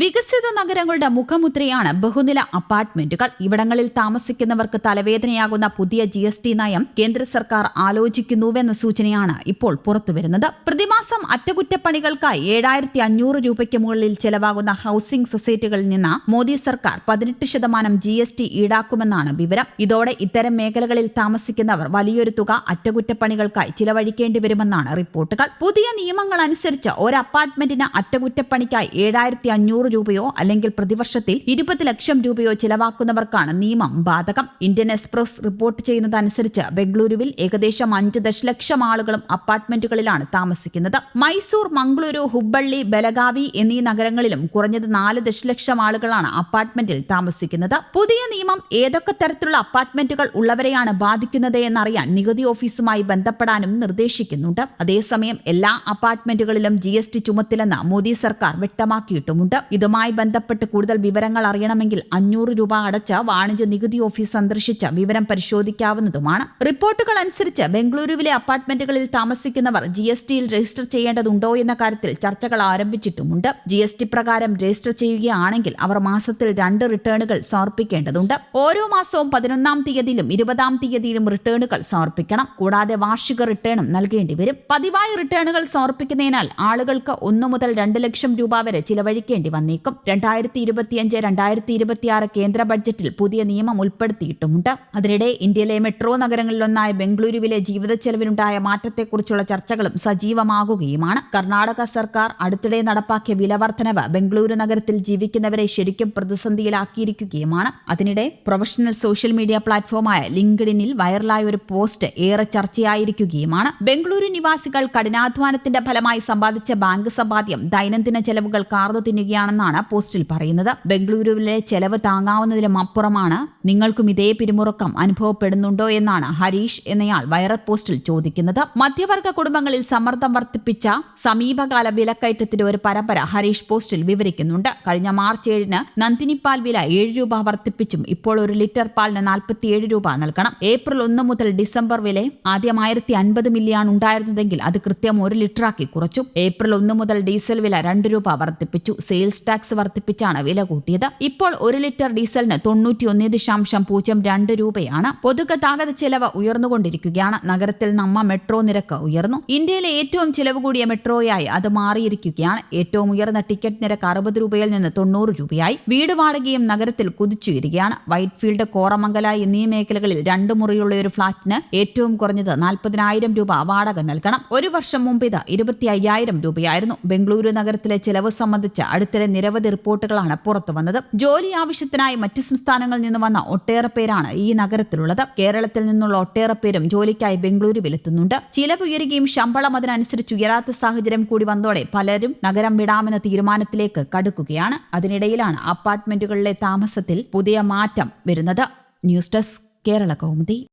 വികസിത നഗരങ്ങളുടെ മുഖമുദ്രയാണ് ബഹുനില അപ്പാർട്ട്മെന്റുകൾ. ഇവിടങ്ങളിൽ താമസിക്കുന്നവർക്ക് തലവേദനയാകുന്ന പുതിയ ജി എസ് ടി നയം കേന്ദ്ര സർക്കാർ ആലോചിക്കുന്നുവെന്ന സൂചനയാണ് ഇപ്പോൾ പുറത്തുവരുന്നത്. പ്രതിമാസം അറ്റകുറ്റപ്പണികൾക്കായി ഏഴായിരത്തി അഞ്ഞൂറ് രൂപയ്ക്ക് മുകളിൽ ചെലവാകുന്ന ഹൌസിംഗ് സൊസൈറ്റികളിൽ നിന്ന് മോദി സർക്കാർ പതിനെട്ട് ശതമാനം ജി എസ് ടി ഈടാക്കുമെന്നാണ് വിവരം. ഇതോടെ ഇത്തരം മേഖലകളിൽ താമസിക്കുന്നവർ വലിയൊരു തുക അറ്റകുറ്റപ്പണികൾക്കായി ചിലവഴിക്കേണ്ടി വരുമെന്നാണ് റിപ്പോർട്ടുകൾ. പുതിയ നിയമങ്ങൾ അനുസരിച്ച് ഒരു അപ്പാർട്ട്മെന്റിന് അറ്റകുറ്റപ്പണിക്കായി ഏഴായിരത്തി അഞ്ഞൂറ് രൂപയോ അല്ലെങ്കിൽ പ്രതിവർഷത്തിൽ ഇരുപത് ലക്ഷം രൂപയോ ചിലവാക്കുന്നവർക്കാണ് നിയമം ബാധകം. ഇന്ത്യൻ എക്സ്പ്രസ് റിപ്പോർട്ട് ചെയ്യുന്നതനുസരിച്ച് ബംഗളൂരുവിൽ ഏകദേശം അഞ്ച് ദശലക്ഷം ആളുകളും അപ്പാർട്ട്മെന്റുകളിലാണ് താമസിക്കുന്നത്. മൈസൂർ മംഗളൂരു ഹുബ്ബള്ളി ബലഗാവി എന്നീ നഗരങ്ങളിലും കുറഞ്ഞത് നാല് ദശലക്ഷം ആളുകളാണ് അപ്പാർട്ട്മെന്റിൽ താമസിക്കുന്നത്. പുതിയ നിയമം ഏതൊക്കെ തരത്തിലുള്ള അപ്പാർട്ട്മെന്റുകൾ ഉള്ളവരെയാണ് ബാധിക്കുന്നത് എന്നറിയാൻ നികുതി ഓഫീസുമായി ബന്ധപ്പെടാനും നിർദ്ദേശിക്കുന്നുണ്ട്. അതേസമയം എല്ലാ അപ്പാർട്ട്മെന്റുകളിലും ജി എസ് ടി ചുമത്തില്ലെന്ന് മോദി സർക്കാർ വ്യക്തമാക്കിയിട്ടുമുണ്ട്. ഇതുമായി ബന്ധപ്പെട്ട് കൂടുതൽ വിവരങ്ങൾ അറിയണമെങ്കിൽ അഞ്ഞൂറ് രൂപ അടച്ച വാണിജ്യ നികുതി ഓഫീസ് സന്ദർശിച്ച് വിവരം പരിശോധിക്കാവുന്നതുമാണ്. റിപ്പോർട്ടുകൾ അനുസരിച്ച് ബംഗളൂരുവിലെ അപ്പാർട്ട്മെന്റുകളിൽ താമസിക്കുന്നവർ ജി എസ് ടിയിൽ രജിസ്റ്റർ ചെയ്യേണ്ടതുണ്ടോ എന്ന കാര്യത്തിൽ ചർച്ചകൾ ആരംഭിച്ചിട്ടുമുണ്ട്. ജി എസ് ടി പ്രകാരം രജിസ്റ്റർ ചെയ്യുകയാണെങ്കിൽ അവർ മാസത്തിൽ രണ്ട് റിട്ടേണുകൾ സമർപ്പിക്കേണ്ടതുണ്ട്. ഓരോ മാസവും പതിനൊന്നാം തീയതിയിലും ഇരുപതാം തീയതിയിലും റിട്ടേണുകൾ സമർപ്പിക്കണം. കൂടാതെ വാർഷിക റിട്ടേണും നൽകേണ്ടി വരും. പതിവായി റിട്ടേണുകൾ സമർപ്പിക്കുന്നതിനാൽ ആളുകൾക്ക് ഒന്നു മുതൽ രണ്ട് ലക്ഷം രൂപ വരെ ചിലവഴിക്കേണ്ടി വന്നേക്കും. രണ്ടായിരത്തി ഇരുപത്തിയഞ്ച് രണ്ടായിരത്തി ഇരുപത്തിയാറ് കേന്ദ്ര ബഡ്ജറ്റിൽ പുതിയ നിയമം ഉൾപ്പെടുത്തിയിട്ടുമുണ്ട്. അതിനിടെ ഇന്ത്യയിലെ മെട്രോ നഗരങ്ങളിലൊന്നായ ബംഗളൂരുവിലെ ജീവിത ചെലവിനുണ്ടായ മാറ്റത്തെക്കുറിച്ചുള്ള ചർച്ചകളും സജീവമാകുകയുമാണ് കർണാടക സർക്കാർ അടുത്തിടെ നടപ്പാക്കിയ വിലവർദ്ധനവ് ബംഗളൂരു നഗരത്തിൽ ജീവിക്കുന്നവരെ ശരിക്കും പ്രതിസന്ധിയിലാക്കിയിരിക്കുകയുമാണ്. അതിനിടെ പ്രൊഫഷണൽ സോഷ്യൽ മീഡിയ പ്ലാറ്റ്ഫോമായ ലിങ്ക്ഡിനിൽ വൈറലായ ഒരു പോസ്റ്റ് ഏറെ ചർച്ചയായിരിക്കുകയുമാണ്. ബംഗളൂരു നിവാസികൾ കഠിനാധ്വാനത്തിന്റെ ഫലമായി സമ്പാദിച്ച ബാങ്ക് സമ്പാദ്യം ദൈനംദിന ചെലവുകൾ കാർന്നു തിന്നുകയാണെന്നാണ് പോസ്റ്റിൽ പറയുന്നത്. ബംഗളൂരുവിലെ ചെലവ് താങ്ങാവുന്നതിലും അപ്പുറമാണ് നിങ്ങൾക്കും ഇതേ പിരിമുറുക്കം അനുഭവപ്പെടുന്നുണ്ടോ എന്നാണ് ഹരീഷ് എന്നയാൾ വൈറൽ പോസ്റ്റിൽ ചോദിക്കുന്നത്. മധ്യവർഗ കുടുംബങ്ങളിൽ സമ്മർദ്ദം വർദ്ധിപ്പിച്ച സമീപകാല വിലക്കയറ്റത്തിന്റെ ഒരു പരമ്പര ഹരീഷ് പോസ്റ്റിൽ വിവരിക്കുന്നുണ്ട്. കഴിഞ്ഞ മാർച്ച് ഏഴിന് നന്ദിനിപ്പാൽ വില ഏഴ് രൂപ വർദ്ധിപ്പിച്ചും ഇപ്പോൾ ഒരു ലിറ്റർ പാലിന് നാൽപ്പത്തിയേഴ് രൂപ നൽകണം. ഏപ്രിൽ ഒന്ന് മുതൽ ഡിസംബർ വില ആദ്യം ആയിരത്തി അൻപത് മില്ലിയാണ് ഉണ്ടായിരുന്നതെങ്കിൽ അത് കൃത്യം ഒരു ലിറ്ററാക്കി കുറച്ചു. ഏപ്രിൽ ഒന്ന് മുതൽ ഡീസൽ വില രണ്ട് രൂപ വർദ്ധിപ്പിച്ചു. സെയിൽസ് ടാക്സ് വർദ്ധിപ്പിച്ചാണ് വില കൂട്ടിയത്. ഇപ്പോൾ ഒരു ലിറ്റർ ഡീസലിന് തൊണ്ണൂറ്റി ഒന്ന് ദശാംശം പൂജ്യം രണ്ട് രൂപയാണ്. പൊതുഗതാഗത ചെലവ് ഉയർന്നുകൊണ്ടിരിക്കുകയാണ്. നഗരത്തിൽ നമ്മ മെട്രോ നിരക്ക് ഉയർന്നു. ഇന്ത്യയിലെ ഏറ്റവും ചെലവ് കൂടിയ മെട്രോയായി അത് മാറിയിരിക്കുകയാണ്. ഏറ്റവും ഉയർന്ന ടിക്കറ്റ് നിരക്ക് അറുപത് രൂപയിൽ നിന്ന് തൊണ്ണൂറ് രൂപയായി. വീട് വാടകയും നഗരത്തിൽ കുതിച്ചുയരുകയാണ് വൈറ്റ്ഫീൽഡ് കോറമംഗല എന്നീ മേഖലകളിൽ രണ്ട് മുറിയുള്ള ഒരു ഫ്ളാറ്റിന് ഏറ്റവും കുറഞ്ഞത് നാൽപ്പതിനായിരം രൂപ വാടക നൽകണം. ഒരു വർഷം മുമ്പ് ഇത് ഇരുപത്തി അയ്യായിരം രൂപയായിരുന്നു. ബംഗളൂരു നഗരത്തിലെ ചെലവ് സംബന്ധിച്ച് അടുത്തിടെ നിരവധി റിപ്പോർട്ടുകളാണ് പുറത്തു വന്നത് ജോലി ആവശ്യത്തിനായി മറ്റ് സംസ്ഥാനങ്ങളിൽ നിന്ന് വന്ന ഒട്ടേറെ പേരാണ് ഈ നഗരത്തിലുള്ളത്. കേരളത്തിൽ നിന്നുള്ള ഒട്ടേറെ പേരും ജോലിക്കായി ബംഗളൂരുവിലെത്തുന്നുണ്ട്. ചിലവ് ഉയരുകയും ശമ്പളം അതിനനുസരിച്ച് ഉയരാത്ത സാഹചര്യം കൂടി വന്നതോടെ പലരും നഗരം വിടാമെന്ന തീരുമാനത്തിലേക്ക് കടുക്കുകയാണ്. അതിനിടയിലാണ് അപ്പാർട്ട്മെന്റുകളിലെ താമസത്തിൽ പുതിയ മാറ്റം വരുന്നത്. News desk Kerala Kaumudi.